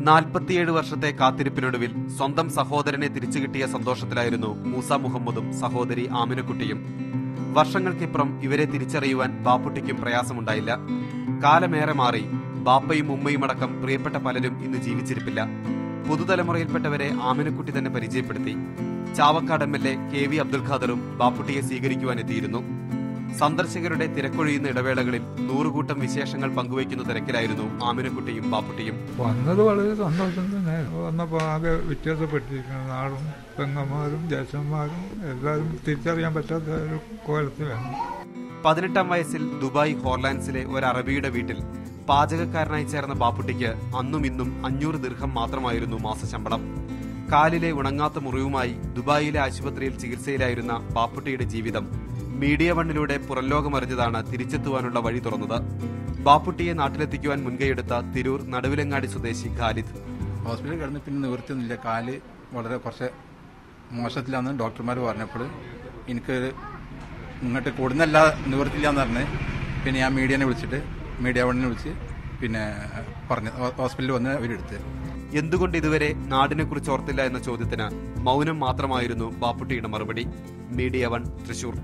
നാൽപ്പത്തിയേഴ് വർഷത്തെ കാത്തിരിപ്പിനൊടുവിൽ സ്വന്തം സഹോദരനെ തിരിച്ചു കിട്ടിയ സന്തോഷത്തിലായിരുന്നു മൂസ മുഹമ്മദും സഹോദരി ആമിനക്കുട്ടിയും. വർഷങ്ങൾക്കിപ്പുറം ഇവരെ തിരിച്ചറിയുവാൻ ബാപ്പുട്ടിക്കും പ്രയാസമുണ്ടായില്ല. കാലമേറെ മാറി ബാപ്പയും ഉമ്മയും അടക്കം പ്രിയപ്പെട്ട പലരും ഇന്ന് ജീവിച്ചിരിപ്പില്ല. പുതുതലമുറയിൽപ്പെട്ടവരെ ആമിനക്കുട്ടി തന്നെ പരിചയപ്പെടുത്തി. Chavakkad M L A K V Abdul ഖാദറും ബാപ്പുട്ടിയെ സ്വീകരിക്കുവാൻ എത്തിയിരുന്നു സന്ദർശകരുടെ തിരക്കൊഴിയുന്ന ഇടവേളകളിൽ നൂറുകൂട്ടം വിശേഷങ്ങൾ പങ്കുവയ്ക്കുന്ന തിരക്കിലായിരുന്നു ആമിനക്കുട്ടിയും ബാപ്പുട്ടിയും. വന്നത് വളരെ സന്തോഷം തന്നെ. വന്നപ്പോൾ ആകെ വ്യത്യാസപ്പെട്ടിരിക്കുന്നു നാടും പെങ്ങന്മാരും ജേഷന്മാരും എല്ലാവരും തിരിച്ചറിയാൻ പറ്റാത്ത ഒരു കോലത്തിലാണ്. പതിനെട്ടാം വയസ്സിൽ ദുബായ് ഹോർലാൻഡ്സിലെ ഒരു അറബിയുടെ വീട്ടിൽ പാചകക്കാരനായി ചേർന്ന ബാപ്പുട്ടിക്ക് അന്നും ഇന്നും അഞ്ഞൂറ് ദീർഘം മാത്രമായിരുന്നു മാസശമ്പളം. കാലിലെ ഉണങ്ങാത്ത മുറിവുമായി ദുബായിലെ ആശുപത്രിയിൽ ചികിത്സയിലായിരുന്ന ബാപ്പുട്ടിയുടെ ജീവിതം മീഡിയ വണ്ണിലൂടെ പുറംലോകമറിഞ്ഞതാണ് തിരിച്ചെത്തുവാനുള്ള വഴി തുറന്നത്. ബാപ്പുട്ടിയെ നാട്ടിലെത്തിക്കുവാൻ മുൻകൈയെടുത്ത തിരൂർ നടുവിലങ്ങാടി സ്വദേശി ഖാലിദ്. ഹോസ്പിറ്റലിൽ കിടന്ന് പിന്നെ നിവൃത്തിയൊന്നുമില്ല. കാൽ വളരെ കുറച്ച് മോശത്തിലാന്ന് ഡോക്ടർമാർ പറഞ്ഞപ്പോൾ എനിക്ക് ഇങ്ങോട്ട് കൂടുന്നല്ല നിവൃത്തിയില്ല എന്ന് പറഞ്ഞ് പിന്നെ ഞാൻ മീഡിയനെ വിളിച്ചിട്ട് മീഡിയ വണ്ണിനെ വിളിച്ച് പിന്നെ പറഞ്ഞു ഹോസ്പിറ്റലിൽ വന്ന് അവരെടുത്ത്. എന്തുകൊണ്ട് ഇതുവരെ നാടിനെ കുറിച്ച് ഓർത്തില്ല എന്ന ചോദ്യത്തിന് മൗനം മാത്രമായിരുന്നു ബാപ്പുട്ടിയുടെ മറുപടി. Media one Thrissur.